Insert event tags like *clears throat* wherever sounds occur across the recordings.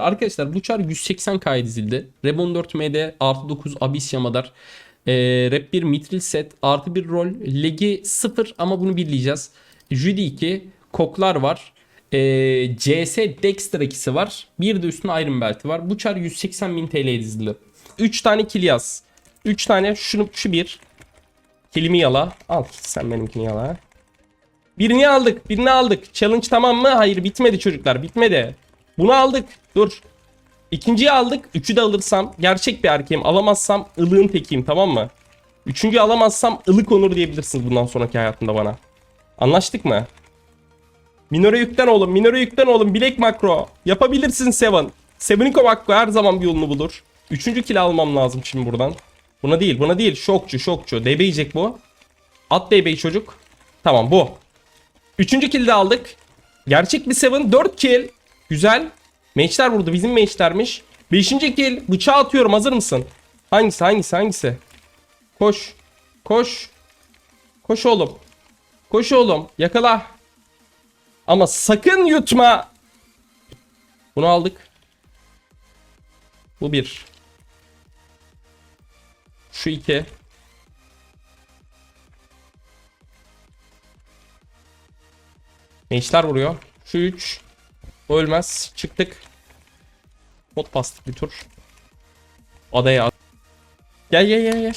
Arkadaşlar bu çar 180k dizildi. Rebon 4 MD artı 9 Abyss Yamadar. Ee, Rap 1 Mitril set artı bir rol. Legi 0 ama bunu birleyeceğiz. Judy 2 Koklar var. Ee, CS Dexter ikisi var. Bir de üstüne Iron Belt'i var. Bu çar 180.000 TL dizildi. 3 tane kill yaz. 3 tane şunu şu bir. Kilimi yala. Al sen benimkini yala. Birini aldık. Birini aldık. Challenge tamam mı? Hayır bitmedi çocuklar. Bitmedi. Bunu aldık. Dur. İkinciyi aldık. Üçü de alırsam gerçek bir erkeğim. Alamazsam ılığın tekiyim tamam mı? Üçüncüyü alamazsam ılık onur diyebilirsiniz bundan sonraki hayatımda bana. Anlaştık mı? Minore yükten oğlum. Minore yükten oğlum. Bilek makro. Yapabilirsin Seven. Seveniko makro her zaman bir yolunu bulur. Üçüncü kill almam lazım şimdi buradan. Buna değil buna değil. Şokçu şokçu. DB yiyecek bu. At DB'yi çocuk. Tamam bu. Üçüncü kill de aldık. Gerçek bir Seven. 4 kill. Güzel. Mage'ler vurdu. Bizim mage'lermiş. Beşinci kill. Bıçağı atıyorum. Hazır mısın? Hangisi hangisi hangisi? Koş. Koş. Koş oğlum. Koş oğlum. Yakala. Ama sakın yutma. Bunu aldık. Bu bir. Şu iki. Gençler vuruyor. Şu 3. Ölmez. Çıktık. Bot bastık bir tur. Adaya. Gel gel gel gel.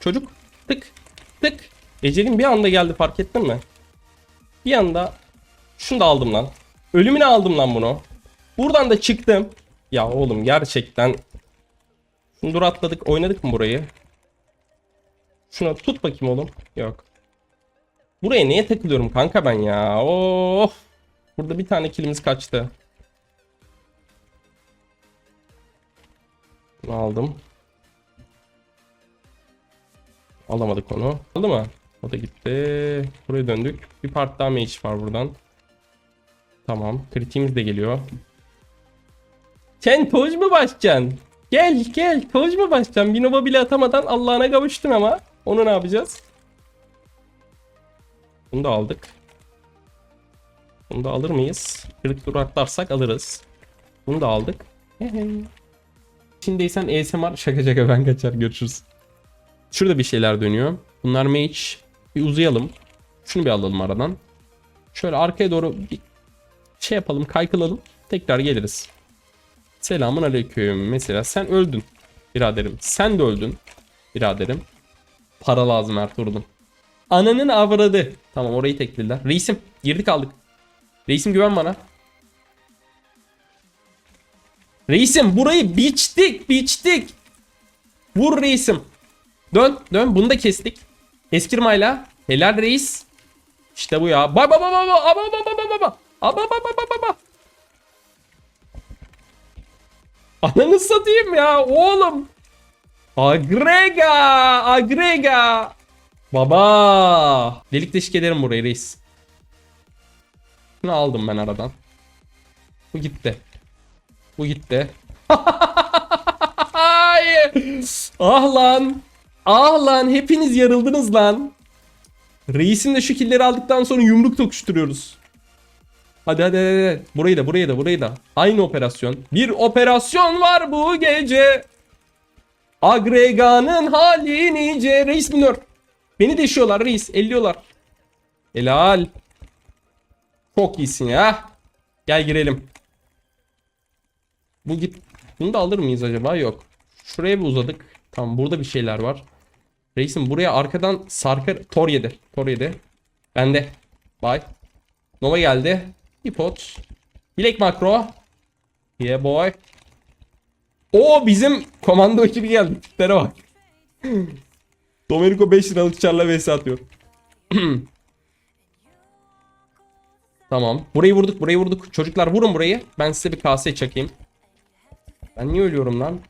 Çocuk. Tık. Tık. Ecelin bir anda geldi fark ettin mi? Bir anda şunu da aldım lan. Ölümüne aldım lan bunu. Buradan da çıktım. Ya oğlum gerçekten. Şunu dur atladık. Oynadık mı burayı? Şuna tut bakayım oğlum. Yok. Buraya niye takılıyorum kanka ben ya? Of. Burada bir tane kilimiz kaçtı. Bunu aldım. Alamadık onu. Aldı mı? O da gitti. Buraya döndük. Bir part daha mage var buradan. Tamam. Kritiğimiz de geliyor. Sen toz mu basacaksın? Gel gel toz mu basacaksın? Bir nova bile atamadan Allah'ına kavuştun ama. Onu ne yapacağız? Bunu da aldık. Bunu da alır mıyız? Kırık tur atlarsak alırız. Bunu da aldık. Şimdiysen ASMR şaka şaka ben kaçar görüşürüz. Şurada bir şeyler dönüyor. Bunlar mage. Bir uzayalım. Şunu bir alalım aradan. Şöyle arkaya doğru bir şey yapalım kaykılalım. Tekrar geliriz. Selamun aleyküm. Mesela sen öldün biraderim. Sen de öldün biraderim. Para lazım Ertuğrul'um. Ananın avradı. Tamam orayı teklediler. Reisim girdik aldık. Reisim güven bana. Reisim burayı biçtik biçtik. Vur reisim. Dön dön bunu da kestik. Eskirmayla. Helal reis. İşte bu ya. Ba ba ba ba ba ba ba ba ba ba ba. Aba ba ba ba ba ba. Ananı satayım ya oğlum. Agrega, agrega. Baba. Delik deşik ederim burayı reis. Şunu aldım ben aradan. Bu gitti. Bu gitti. *laughs* Ah lan. Ah lan hepiniz yarıldınız lan. Reisin de şu killeri aldıktan sonra yumruk tokuşturuyoruz. Hadi hadi. hadi. Burayı da burayı da burayı da. Aynı operasyon. Bir operasyon var bu gece. Agreganın hali nice. Reis minör. Beni deşiyorlar reis. Elliyorlar. Helal. Çok iyisin ya. Gel girelim. Bu git. Bunu da alır mıyız acaba? Yok. Şuraya bir uzadık. Tamam burada bir şeyler var. Reisim buraya arkadan sarkar. Tor yedi. Tor yedi. Bende. Bye. Nova geldi. Bir pot. Bilek makro. Yeah boy. O bizim komando ekibi geldi. Tiplere bak. *laughs* Domenico 5 liralık çarla vs atıyor. *clears throat* tamam. Burayı vurduk burayı vurduk. Çocuklar vurun burayı. Ben size bir kase çakayım. Ben niye ölüyorum lan?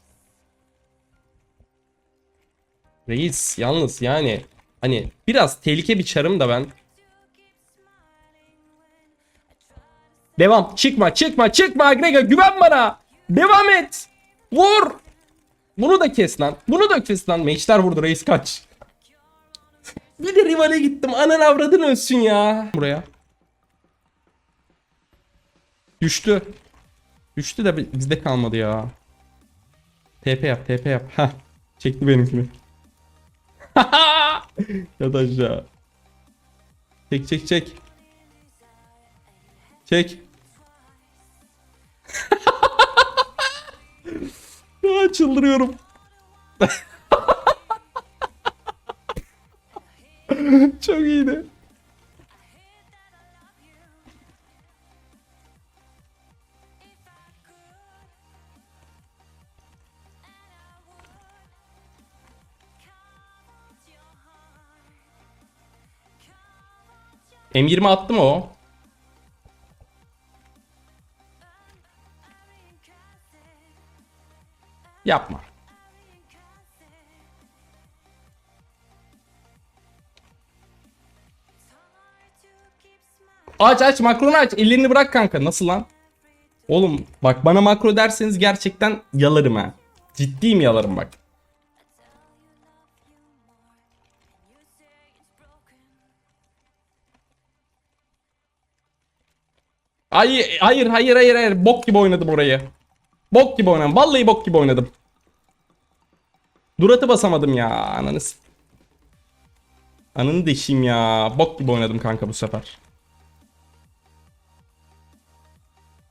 Reis yalnız yani hani biraz tehlike bir çarım da ben. Devam. Çıkma çıkma çıkma Agrega güven bana. Devam et. Vur. Bunu da kes lan. Bunu da kes lan. Meçler vurdu reis kaç. *laughs* bir de rivale gittim. Anan avradın ölsün ya. Buraya. Düştü. Düştü de bizde kalmadı ya. TP yap TP yap. Heh. Çekti benimkini. *laughs* Yat aşağı. Çek çek çek. Çek. *laughs* Aa, çıldırıyorum. *laughs* Çok iyiydi. M20 attı mı o? Yapma. Aç aç makronu aç. Ellerini bırak kanka. Nasıl lan? Oğlum bak bana makro derseniz gerçekten yalarım ha. Ciddiyim yalarım bak. Hayır hayır hayır hayır hayır. Bok gibi oynadım orayı. Bok gibi oynadım. Vallahi bok gibi oynadım. Duratı basamadım ya. Ananı Ananı deşeyim ya. Bok gibi oynadım kanka bu sefer.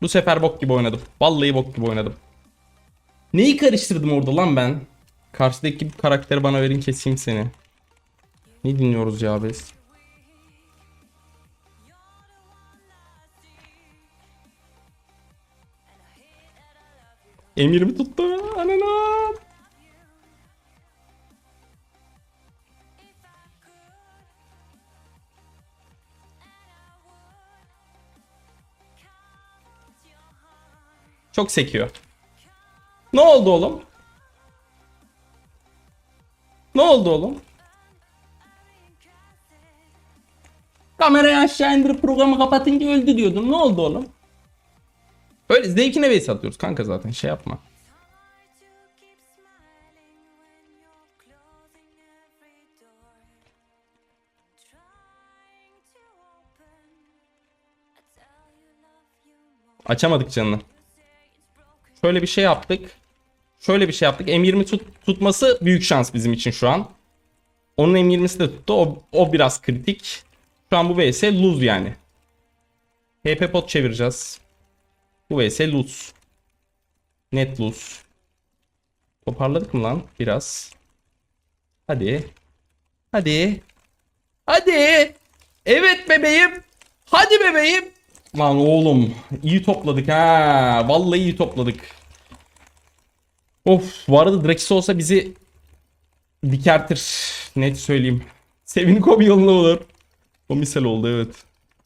Bu sefer bok gibi oynadım. Vallahi bok gibi oynadım. Neyi karıştırdım orada lan ben? Karşıdaki bir karakteri bana verin keseyim seni. Ne dinliyoruz ya biz? Emir mi tuttu? Anana. Çok sekiyor. Ne oldu oğlum? Ne oldu oğlum? Kamerayı aşağı indirip programı kapatınca öldü diyordun. Ne oldu oğlum? Öyle zevkine base atıyoruz kanka zaten şey yapma. Açamadık canını. Şöyle bir şey yaptık. Şöyle bir şey yaptık. M20 tut, tutması büyük şans bizim için şu an. Onun M20'si de tuttu. O, o biraz kritik. Şu an bu vs lose yani. HP pot çevireceğiz. Bu vs lose. Net lose. Toparladık mı lan biraz? Hadi. Hadi. Hadi. Evet bebeğim. Hadi bebeğim. Lan oğlum iyi topladık ha. Vallahi iyi topladık. Of bu arada Draxis olsa bizi dikertir. Net söyleyeyim. Sevin komi yoluna olur. O misal oldu evet.